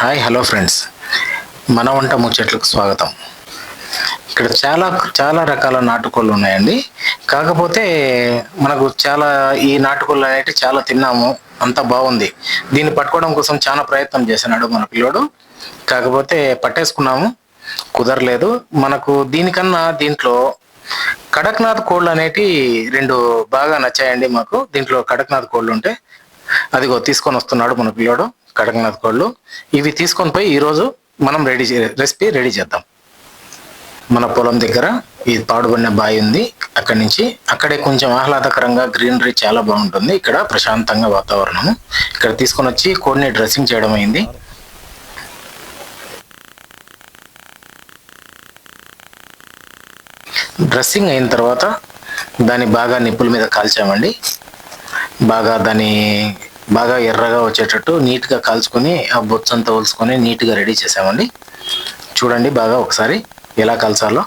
Hi hello friends. మన వంట ముచ్చట్లకు స్వాగతం. ఇక్కడ చాలా చాలా రకాల నాటుకోళ్ళు ఉన్నాయండి. కాకపోతే మనకు చాలా ఈ నాటుకోళ్ళు అనేవి చాలా తిన్నాము అంత బాగుంది. దీన్ని పట్టుకోవడం కోసం చాలా ప్రయత్నం చేసినాడు మన పిల్లోడు. కాకపోతే పట్టేసుకున్నాము కుదరలేదు. మనకు దీనికన్నా దీంట్లో కడక్నాథ్ కోళ్ళు అనేటి రెండు బాగా నచ్చాయండి మాకు. దీంట్లో కడక్నాథ్ కోళ్ళు ఉంటే అదిగో తీసుకొని వస్తున్నాడు మన పిల్లోడు కడక్నాథ్ కోళ్ళు. ఇవి తీసుకొని పోయి ఈరోజు మనం రెడీ రెసిపీ రెడీ చేద్దాం. మన పొలం దగ్గర ఈ పాడుబడిన బావి ఉంది. అక్కడి నుంచి అక్కడే కొంచెం ఆహ్లాదకరంగా గ్రీనరీ చాలా బాగుంటుంది. ఇక్కడ ప్రశాంతంగా వాతావరణం ఇక్కడ తీసుకొని వచ్చి కోడిని డ్రెస్సింగ్ చేయడం అయింది. డ్రెస్సింగ్ అయిన తర్వాత దాన్ని బాగా నిప్పుల మీద కాల్చామండి. బాగా దాని బాగా ఎర్రగా వచ్చేటట్టు నీట్గా కాల్చుకొని ఆ బొచ్చంతా ఒలుసుకొని నీట్గా రెడీ చేసామండి. చూడండి బాగా ఒకసారి ఎలా కలసాలో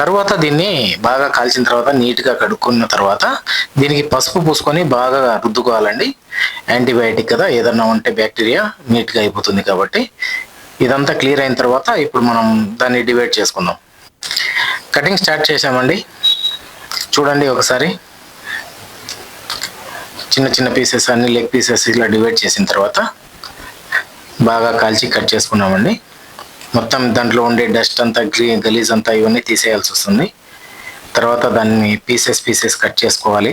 తర్వాత దీన్ని బాగా కాల్చిన తర్వాత నీట్గా కడుక్కున్న తర్వాత దీనికి పసుపు పూసుకొని బాగా రుద్దుకోవాలండి. యాంటీబయాటిక్ కదా ఏదన్నా ఉంటే బ్యాక్టీరియా నీట్గా అయిపోతుంది కాబట్టి. ఇదంతా క్లియర్ అయిన తర్వాత ఇప్పుడు మనం దాన్ని డివైడ్ చేసుకుందాం. కటింగ్ స్టార్ట్ చేసామండి. చూడండి ఒకసారి. చిన్న చిన్న పీసెస్ అన్ని లెగ్ పీసెస్ ఇలా డివైడ్ చేసిన తర్వాత బాగా కాల్చి కట్ చేసుకున్నామండి. మొత్తం దాంట్లో ఉండే డస్ట్ అంతా గ్రీ గలీజ్ అంతా ఇవన్నీ తీసేయాల్సి వస్తుంది. తర్వాత దాన్ని పీసెస్ పీసెస్ కట్ చేసుకోవాలి.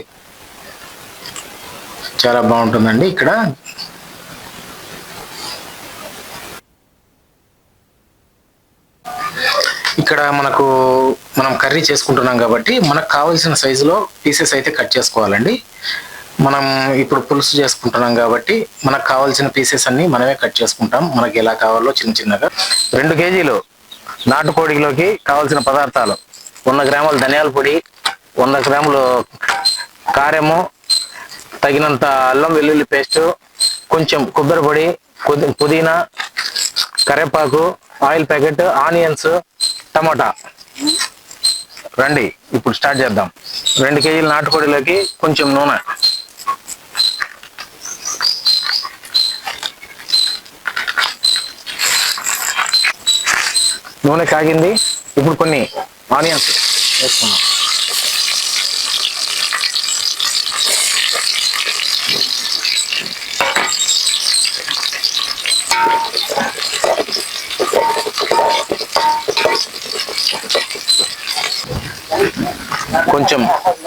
చాలా బాగుంటుందండి. ఇక్కడ ఇక్కడ మనకు మనం కర్రీ చేసుకుంటున్నాం కాబట్టి మనకు కావాల్సిన సైజులో పీసెస్ అయితే కట్ చేసుకోవాలండి. మనం ఇప్పుడు పులుసు చేసుకుంటున్నాం కాబట్టి మనకు కావాల్సిన పీసెస్ అన్ని మనమే కట్ చేసుకుంటాం. మనకి ఎలా కావాలో చిన్న చిన్నగా. రెండు కేజీలు నాటుకోడిలోకి కావాల్సిన పదార్థాలు. వంద గ్రాముల ధనియాల పొడి వంద గ్రాములు కారము తగినంత అల్లం వెల్లుల్లి పేస్టు కొంచెం కొబ్బరి పొడి కొద్ది- పుదీనా కరివేపాకు ఆయిల్ ప్యాకెట్ ఆనియన్స్ టమాటా. రండి ఇప్పుడు స్టార్ట్ చేద్దాం. రెండు కేజీల నాటుకోడిలోకి కొంచెం నూనె. నూనె కాగింది. ఇప్పుడు కొన్ని ఆనియన్స్ వేసుకున్నాం కొంచెం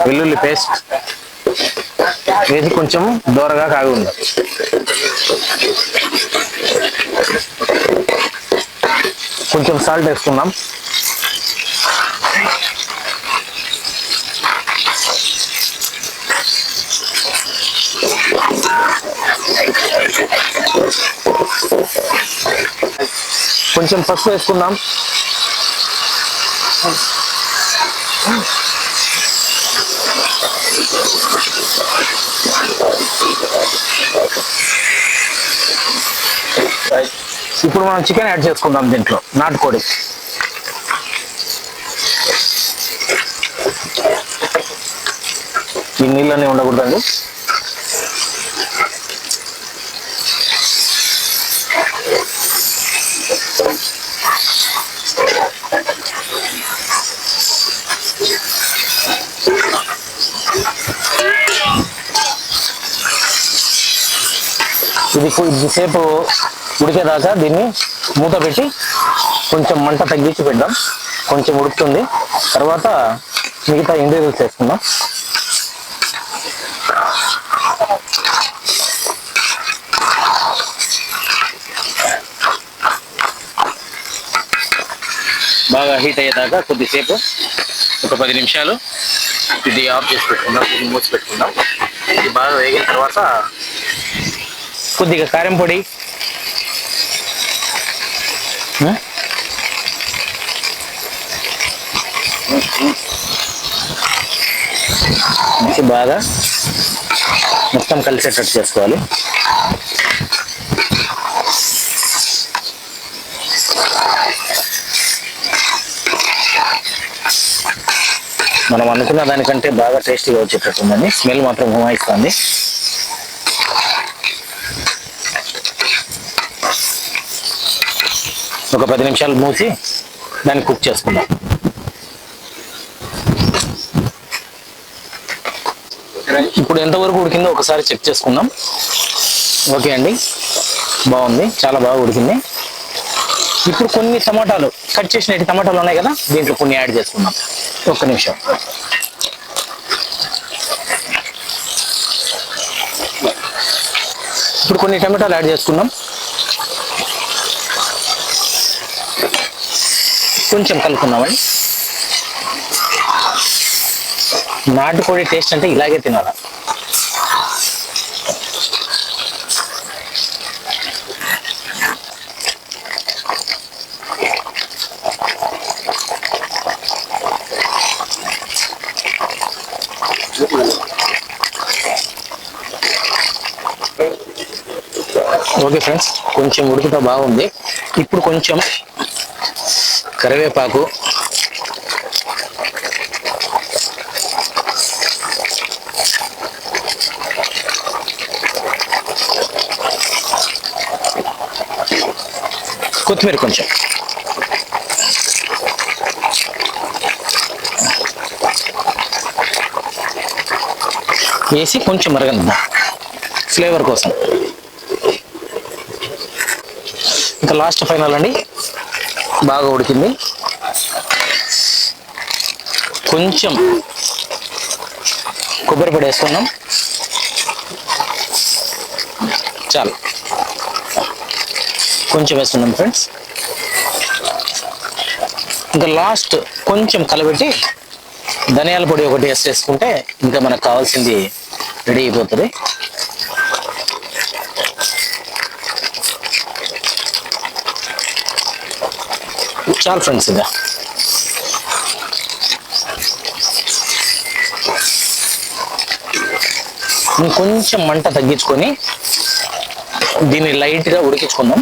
వెల్లుల్లి పేస్ట్ వేసి కొంచెం దూరగా కాగి ఉంది కొంచెం సాల్ట్ వేసుకున్నాం కొంచెం పసుపు వేసుకుందాం. ఇప్పుడు మనం చికెన్ యాడ్ చేసుకుందాం దీంట్లో నాటుకోడి. ఈ నీళ్ళన్నీ ఉండకూడదండి. ఇది కొ- ఇదిసేపు ఉడికేదాకా దీన్ని మూత పెట్టి కొంచెం మంట తగ్గించి పెడదాం. కొంచెం ఉడుకుతుంది. తర్వాత మిగతా ఇండివిజువల్స్ వేసుకుందాం. బాగా హీట్ అయ్యేదాకా కొద్దిసేపు ఒక పది నిమిషాలు ఇది ఆఫ్ చేసి పెట్టుకుందాం ఇది మూసి పెట్టుకుందాం. ఇది బాగా వేగిన తర్వాత కొద్దిగా కారం పొడి. మంచి బాగా మొత్తం కలిసేటట్టు చేసుకోవాలి. మనం అనుకున్న దానికంటే బాగా టేస్టీగా వచ్చేటట్టుందండి స్మెల్ మాత్రం గుమాయిస్తుంది ఒక పది నిమిషాలు మూసి దాన్ని కుక్ చేసుకుందాం. ఇప్పుడు ఎంతవరకు ఉడికిందో ఒకసారి చెక్ చేసుకుందాం. ఓకే అండి. బాగుంది. చాలా బాగా ఉడికింది. ఇప్పుడు కొన్ని టమాటాలు కట్ చేసిన టమాటాలు ఉన్నాయి కదా దీంట్లో కొన్ని యాడ్ చేసుకుందాం. ఒక్క నిమిషం. ఇప్పుడు కొన్ని టమాటాలు యాడ్ చేసుకుందాం. కొంచెం కలుపుకుందామండి నాటుకోడి టేస్ట్ అంటే ఇలాగే తినాల? ఓకే ఫ్రెండ్స్ కొంచెం ఉడుకుతా బాగుంది. ఇప్పుడు కొంచెం కరివేపాకు. కొత్తిమీర కొంచెం. వేసి కొంచెం మరగనిద్దాం. ఫ్లేవర్ కోసం. ఇంకా లాస్ట్ ఫైనల్ అండి. బాగా ఉడికింది. కొంచెం కొబ్బరి పొడి వేసుకున్నాం చాలు. కొంచెం వేస్తున్నాం ఫ్రెండ్స్ ఇంకా లాస్ట్ కొంచెం కలబెట్టి ధనియాల పొడి ఒకటి వేసేసుకుంటే వేసుకుంటే ఇంకా మనకు కావాల్సింది రెడీ అయిపోతుంది. చాలు ఫ్రెండ్స్ ఇక. ఇంకొంచెం మంట తగ్గించుకొని దీన్ని లైట్గా ఉడికించుకుందాం.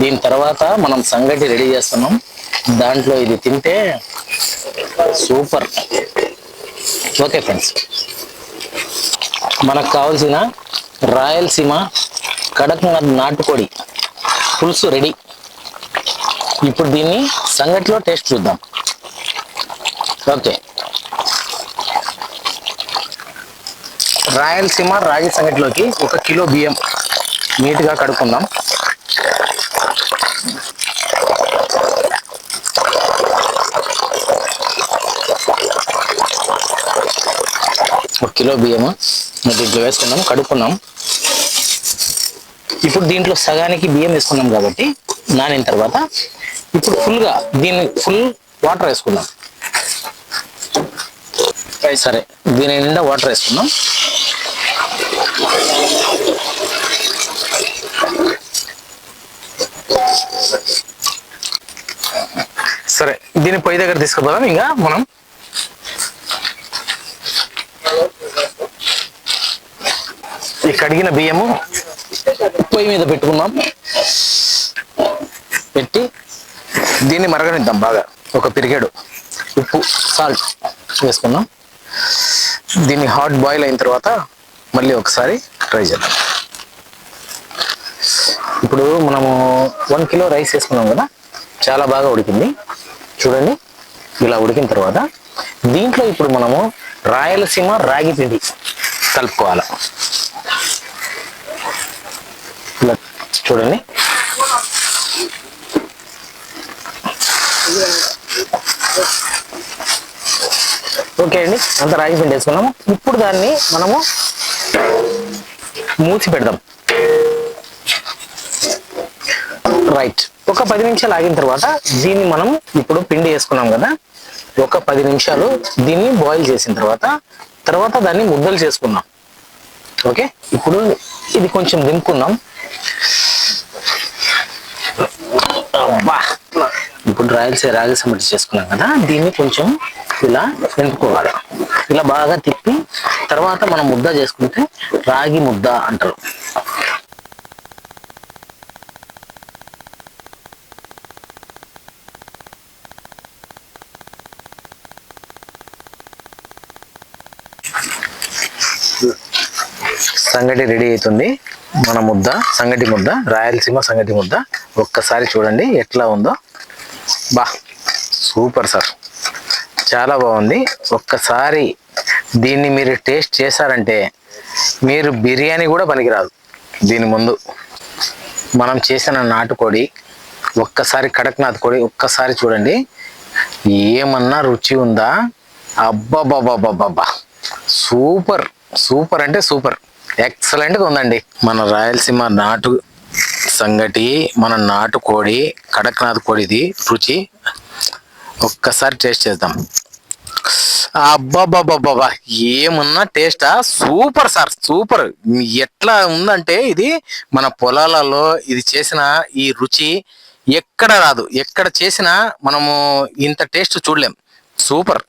దీని తర్వాత మనం సంగటి రెడీ చేస్తున్నాం. దాంట్లో ఇది తింటే సూపర్. ఓకే ఫ్రెండ్స్ మనకు కావాల్సిన రాయలసీమ కడక్నాథ్ నాటుకోడి పులుసు రెడీ. ఇప్పుడు దీన్ని సంగటిలో టేస్ట్ చూద్దాం. ఓకే. రాయలసీమ రాగి సంగటిలోకి ఒక కిలో బియ్యం నీట్గా కడుక్కుందాం. ఒక కిలో బియ్యము దీంట్లో వేసుకున్నాం కడుక్కున్నాం ఇప్పుడు దీంట్లో సగానికి బియ్యం వేసుకున్నాం కాబట్టి నానిన తర్వాత ఇప్పుడు ఫుల్గా దీన్ని ఫుల్ వాటర్ వేసుకుందాం. సరే దీని నిండా వాటర్ వేసుకుందాం. సరే దీన్ని పొయ్యి దగ్గర తీసుకుపోదాం ఇంకా మనం. ఈ కడిగిన బియ్యము పొయ్యి మీద పెట్టుకుందాం. పెట్టి దీన్ని మరగనిద్దాం బాగా. ఒక పిరిగేడు. ఉప్పు సాల్ట్ వేసుకుందాం. దీన్ని హాట్ బాయిల్ అయిన తర్వాత మళ్ళీ ఒకసారి ట్రై చేద్దాం. ఇప్పుడు మనము వన్ కిలో రైస్ వేసుకున్నాం కదా? చాలా బాగా ఉడికింది. చూడండి. ఇలా ఉడికిన తర్వాత దీంట్లో ఇప్పుడు మనము రాయలసీమ రాగి పిండి కలుపుకోవాలి. ఇలా చూడండి. ఓకే అండి అంత రాగి పిండి వేసుకున్నాము. ఇప్పుడు దాన్ని మనము మూసి పెడదాం. రైట్ ఒక పది నిమిషాలు ఆగిన తర్వాత దీన్ని మనం ఇప్పుడు పిండి వేసుకున్నాం కదా ఒక పది నిమిషాలు దీన్ని బాయిల్ చేసిన తర్వాత తర్వాత దాన్ని ముద్దలు చేసుకున్నాం ఓకే ఇప్పుడు ఇది కొంచెం దింపుకుందాం. ఇప్పుడు రాయలసీ రాగి సంబటి చేసుకున్నాం కదా దీన్ని కొంచెం ఇలా నింపుకోవాలి ఇలా బాగా తిప్పి తర్వాత మనం ముద్ద చేసుకుంటే రాగి ముద్ద అంటారు. సంగటి రెడీ అవుతుంది. మన ముద్ద సంగటి ముద్ద రాయలసీమ సంగటి ముద్ద. ఒక్కసారి చూడండి ఎట్లా ఉందో. బా సూపర్ సార్. చాలా బాగుంది. ఒక్కసారి దీన్ని మీరు టేస్ట్ చేశారంటే మీరు బిర్యానీ కూడా పనికిరాదు. దీని ముందు మనం చేసిన నాటుకోడి ఒక్కసారి కడక్నాథ్ కోడి ఒక్కసారి చూడండి. ఏమన్నా రుచి ఉందా? అబ్బాబాబాబాబా సూపర్ సూపర్ అంటే సూపర్. ఎక్సలెంట్గా ఉందండి. మన రాయలసీమ నాటు సంగటి మన నాటు కోడి కడక్నాథ్ కోడిది రుచి ఒక్కసారి టేస్ట్ చేద్దాం. అబ్బాబాబాబా ఏమున్నా టేస్టా? Super sir super. ఎట్లా ఉందంటే ఇది మన పొలాలలో ఇది చేసిన ఈ రుచి ఎక్కడ రాదు. ఎక్కడ చేసినా మనము ఇంత టేస్ట్ చూడలేం. సూపర్.